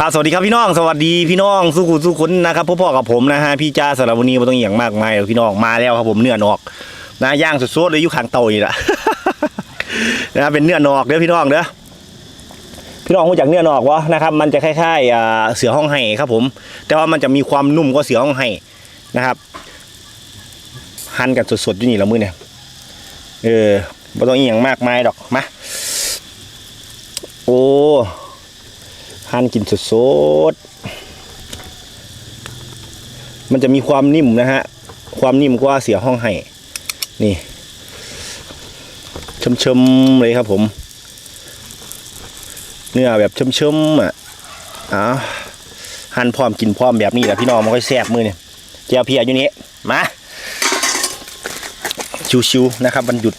ครับสวัสดีครับพี่น้องสวัสดีพี่น้องสุขุมสุขุนนะครับพ่อๆกับผมนะฮะพี่จ้าสารวนีไม่ต้องอหย่างมากมายหรอกพี่น้องมาแล้วครับผมเนื้อนอกนะย่างสดๆเลยอยู่ข้างเตานี่แหละนะเป็นเนื้อนอกเด้อพี่น้องเด้อพี่น้องรู้จักเนื้อนอกวะนะครับ มันจะคล้ายๆเสือห้องไห้ครับผม แต่ว่ามันจะมีความนุ่มกว่าเสือห้องไห้นะครับหั่นกันสดๆอยู่นี่ละมือเนี่ยเออไม่ต้องอหย่างมากมายดอกมาโอ้ หั่นกินสดๆมันจะมีความนิ่มนะฮะ ความนิ่มกว่าเสียห้องไห้ นี่ชมๆเลยครับผม เนื้อแบบชมๆอะอ้าวหั่นพร้อมกินพร้อมแบบนี้แหละพี่น้องมันค่อยแซ่บมือเนี่ยเจียวเพียอยู่นี้มาชิวๆนะครับวันหยุด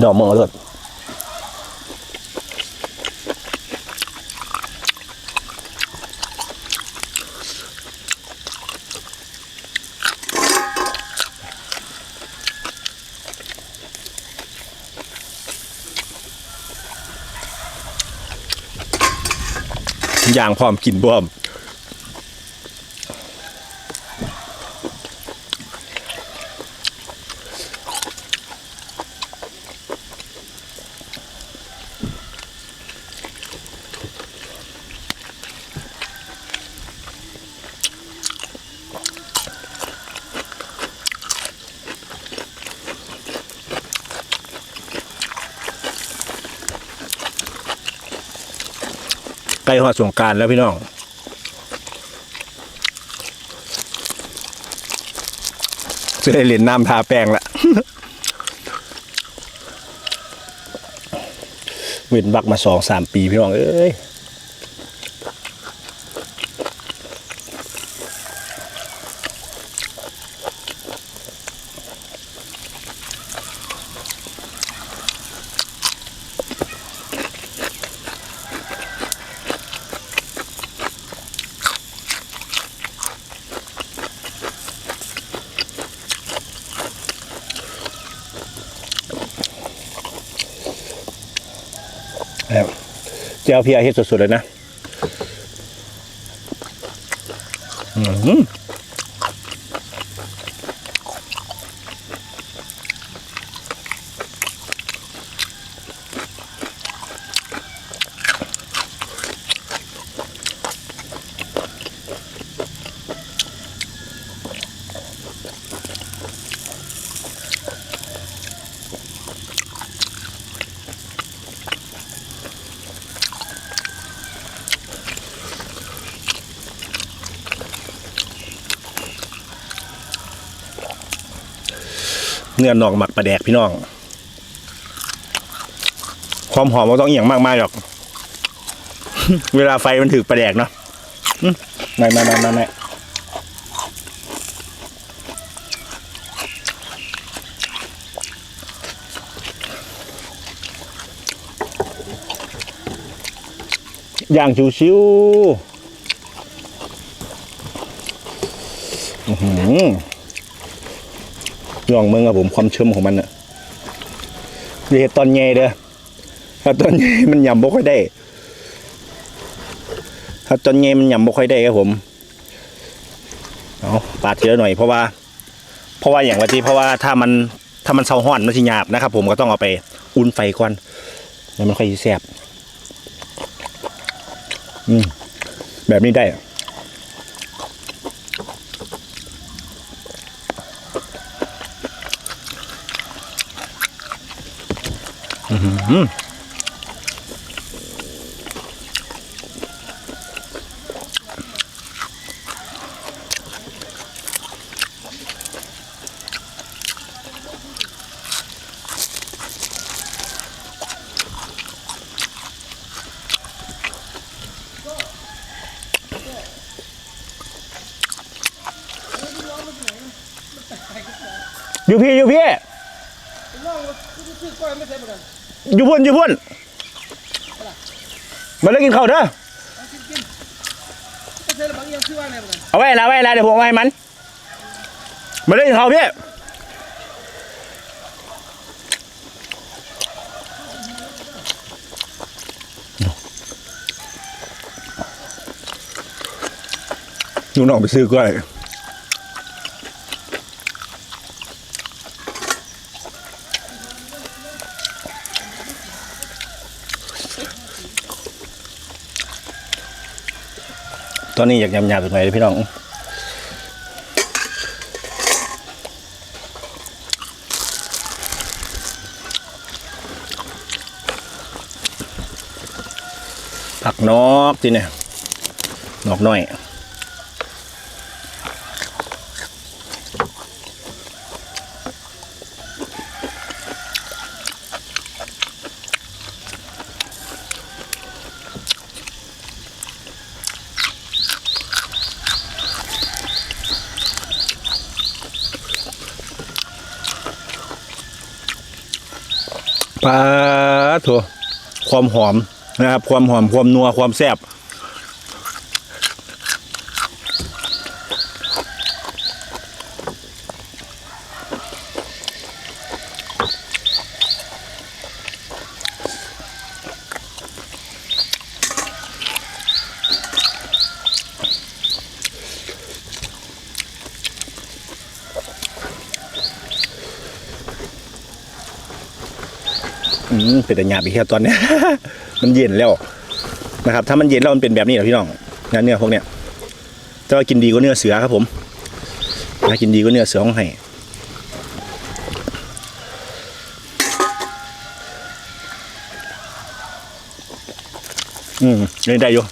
พี่น้องมองเอาเลยอย่างพร้อมกินพร้อม ล้หอดสงการแล้วพี่น้องจะได้เล่นน้ำทาแป้งละเว้นบักมาสองสามปีพี่น้องเอ้ย เจ้าพี่อาเฮ็ดสดๆเลยนะ อืม เนื้อนอกหมักปลาแดกพี่น้องความหอมมันต้องเอหย่างมากมายหรอก เวลาไฟมันถือปลาแดกเนาะไม่ไม่ไม่ไม่ไม่อย่างชิวๆอื้อหือ ลองเมืองครับผมความเชื่อมของมันอะเรียตอนใหญ่เด้อถ้าตอนใหญ่มันยำบ่ค่อยได้ถ้าตอนใหญ่มันยำบ่ค่อยได้ครับผมเอาปาดทีละหน่อยเพราะว่า เพราะว่าอย่างว่าที่เพราะว่าถ้ามันถ้ามันเซาห้อนมันสิหยาบนะครับ ผมก็ต้องเอาไปอุ่นไฟก่อนแล้วมันค่อยสิแซ่บอืมแบบนี้ได้ อะอยู่พี่ อยู่พุ่นอยู่พุ่นมาเล่นกินข้าวเด้อเอาไรบ้างเอาไว้ละไว้ละเดี๋ยวผมเอาให้มันมาเล่นเขาพี่ลูกน้องไปซื้อกล้วย ตอนนี้อยากยำยำเป็นไงเลยพี่น้องผักนอกทีเนี่ยนอกน้อย ปลาถั่วความหอมนะครับ ความหอมความนัวความแซ่บ เป็นแต่หยาบอีกแค่ตอนนี้ มันเย็นแล้วนะครับ ถ้ามันเย็นแล้วมันเป็นแบบนี้เหรอพี่น้องเนื้อเนื้อพวกเนี้ยแต่ว่ากินดีกว่าเนื้อเสือครับผมถ้ากินดีกว่าเนื้อเสือของไห่อืมยังได้อยู่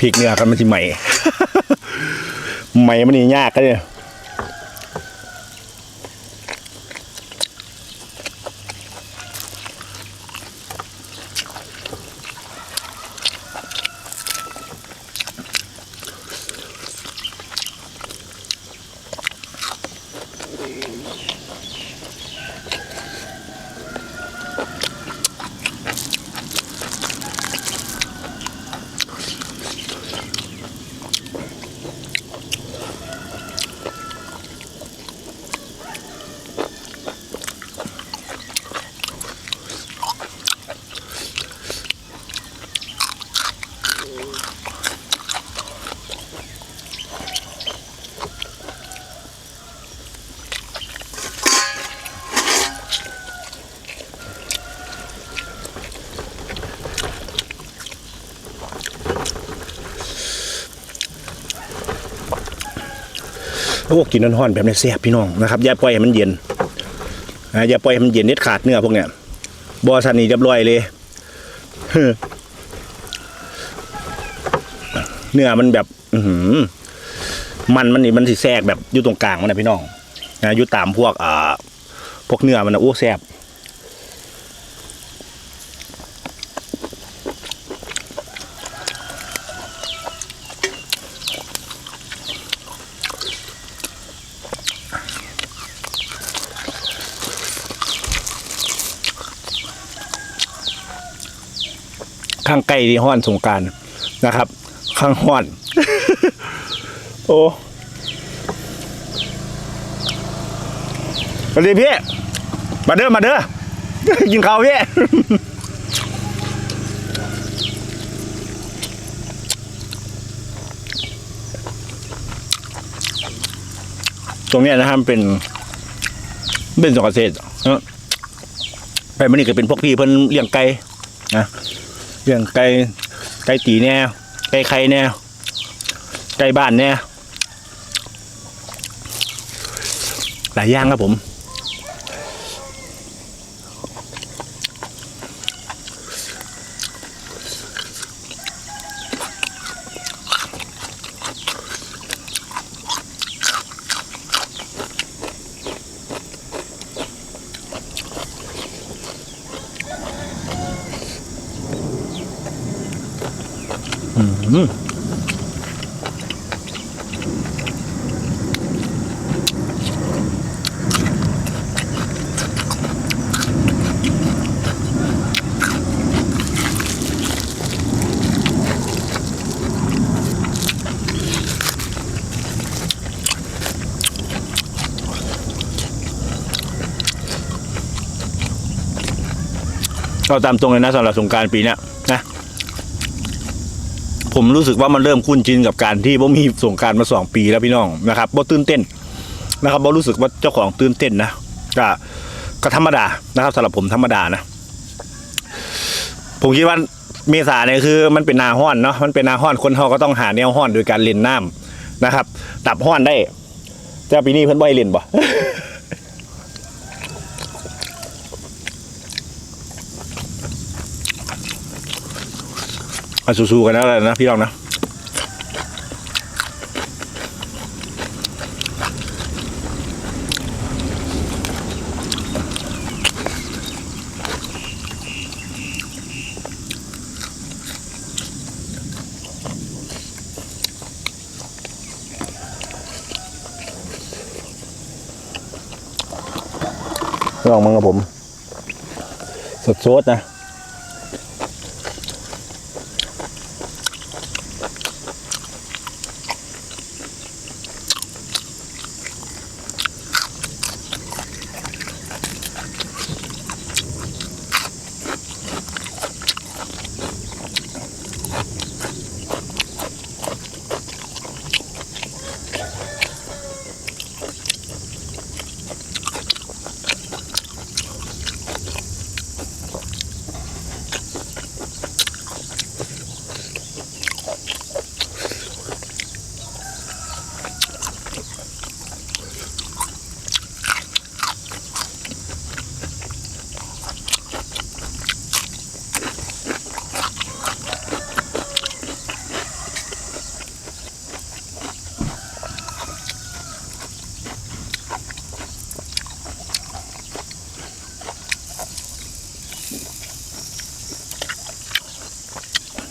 พริกเนื้อกันมันจะใหม่ ใหม่มันนี่ยากกันเนี่ย พวกกินน้อนๆแบบนี้แซ่บพี่น้องนะครับอย่าปล่อยให้มันเย็นนะอย่าปล่อยให้มันเย็นเน็ดขาดเนื้อพวกเนี้ยบอสันนี่เรียบร้อยเลยเนื้อมันแบบอืมันมันนี่มันสิแทรกแบบอยู่ตรงกลางมันนะพี่น้องนะอยู่ตามพวกอ่าพวกเนื้อมันนะอ้วแซ่บางใกล้ที่ห้อนสงการนะครับ ข้างห้อน โอ้สวัสดีพี่ มาเด้อมาเด้อ กินข้าวพี่ตรงนี้นะครับเป็น เป็นสวนเกษตรนะไปมันนี่ก็เป็นพวกพี่เพิ่นเลี้ยงไก่นะ เลี้ยงไก่ไก่ตีแน่ไก่ไข่แน่ไก่บ้านแน่หลายอย่างครับผม อืมเราตามตรงเลยนะสำหรับสงกรารปีเนี้ ผมรู้สึกว่ามันเริ่มคุ้นชินกับการที่บ่มีสงการมาสองปีแล้วพี่น้องนะครับบ่ตื่นเต้นนะครับบ่รู้สึกว่าเจ้าของตื่นเต้นนะก็ก็ธรรมดานะครับสำหรับผมธรรมดานะ ผมคิดว่าเมษาเนี่ยคือมันเป็นนาห้อนเนาะมันเป็นนาห้อนคนเขาก็ต้องหาแนวห้อนโดยการเล่นน้ำนะครับตับห้อนได้แต่ปีนี้เพิ่นบ่ให้เล่นบ่ มาสู้ๆกันแล้วนะพี่น้องนะลองมึงกับผม สดๆนะ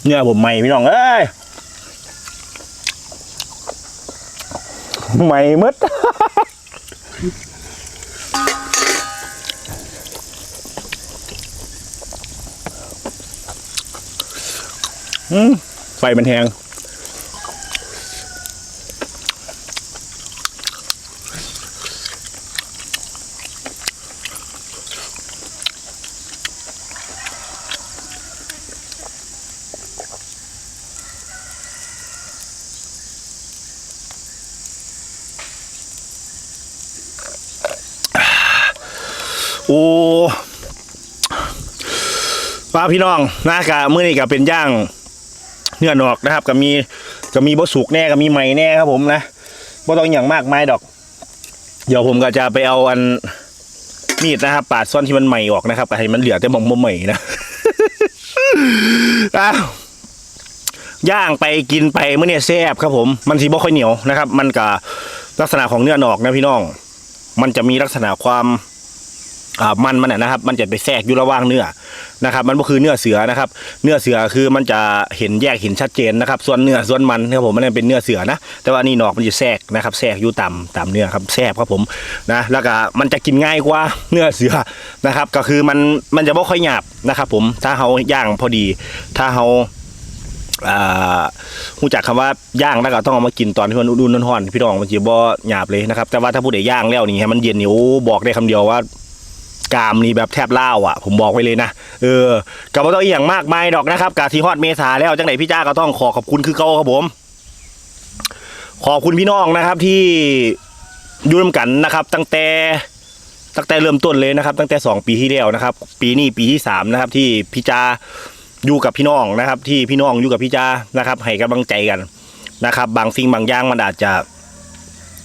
เนี่ยผมใหม่พี่น้องเอ้ยใหม่มดไฟมันแหงโอ้ ป้าพี่น้องนะกะมื้อนี้ก็เป็นย่างเนื้อนอกนะครับก็มีก็มีบสุกแน่ก็มีไหมแน่ครับผมนะบ่ต้องอย่างมากมายดอก เดี๋ยวผมก็จะไปเอาอันมีดนะครับ ปาดซ่อนที่มันใหม่ออกนะครับให้มันเหลือแต่มองบ่ใหม่นะอ้าวย่างไปกินไปเมื่อเนี่ยแซ่บครับผม มันสีบ่ค่อยเหนียวนะครับ มันก็ลักษณะของเนื้อนอกนะพี่น้อง มันจะมีลักษณะความ มันมันนะครับ มันจะไปแทรกอยู่ระหว่างเนื้อนะครับ มันก็คือเนื้อเสือนะครับ เนื้อเสือคือมันจะเห็นแยกเห็นชัดเจนนะครับ ส่วนเนื้อส่วนมันครับผมมันเป็นเนื้อเสือนะ แต่ว่านี่หนอกมันจะแทรกนะครับ แทรกอยู่ต่ำต่ำเนื้อครับแทรกครับผมนะแล้วก็มันจะกินง่ายกว่าเนื้อเสือนะครับ ก็คือมันมันจะไม่ค่อยหยาบนะครับ ผมถ้าเขาย่างพอดี ถ้าเขาอ่ารู้จักคำว่าย่างแล้วก็ต้องเอามากินตอนที่มันอุ่นๆร้อนๆพี่น้องมันจะบ่หยาบเลยนะครับ แต่ว่าถ้าผู้ใดย่างแล้วนี่ให้มันเย็นนี่โอ้บอกได้คำเดียวว่า กามนี่แบบแทบเล่าอะ ผมบอกไว้เลยนะ เออกับว่าต้องอีอย่างมากมายดอกนะครับกาทีฮอดเมษาแล้วจังไหนพี่จ้าก็ต้องขอขอบคุณคือเก่าครับผม ขอบคุณพี่น้องนะครับที่ยู่ร่วมกันนะครับ ตั้งแต่ตั้งแต่เริ่มต้นเลยนะครับ ตั้งแต่ 2 ปีที่แล้วนะครับ ปีนี้ปีที่3นะครับที่พี่จาอยู่กับพี่น้องนะครับ ที่พี่น้องอยู่กับพี่จานะครับ ให้กำลังใจกันนะครับ บางสิ่งบางอย่างมันอาจจะ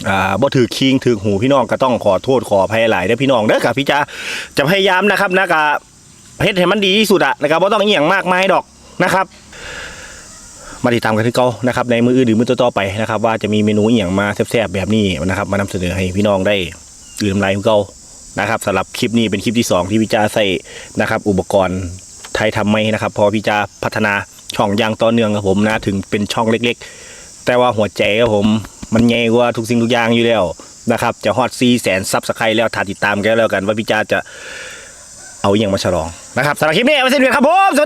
อ่าบ่ถือคิงถือหูพี่น้องก็ต้องขอโทษขออภัยหลายเด้อพี่น้องเด้อกับพี่จาจะพยายามนะครับนะกะเฮ็ดให้มันดีที่สุดอะนะครับบ่ต้องเอียงมากมายดอกนะครับ มาติดตามกันที่เก่านะครับในมืออื่นหรือมือต่อๆไปนะครับ ว่าจะมีเมนูอหย่างมาแซ่บๆแบบนี้นะครับ มานำเสนอให้พี่น้องได้ดื่มไลฟ์เก่านะครับสำหรับคลิปนี้เป็นคลิปที่สองที่พี่จาใส่นะครับ อุปกรณ์ไทยทำไม่นะครับ พอพี่จาพัฒนาช่องยางต่อเนื่องครับผมนะถึงเป็นช่องเล็ก ๆ แต่ว่าหัวใจครับผม มันใหญ่กว่าทุกสิ่งทุกอย่างอยู่แล้วนะครับ จะฮอตซีแสนซับสไครต์แล้วถ้าติดตามกันแล้วกัน ว่าพี่จ้าจะเอาอย่างมาฉลองนะครับสำหรับคลิปนี้เอาไว้เส้นเดียครับผมสวัสดี